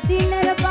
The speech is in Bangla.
dinero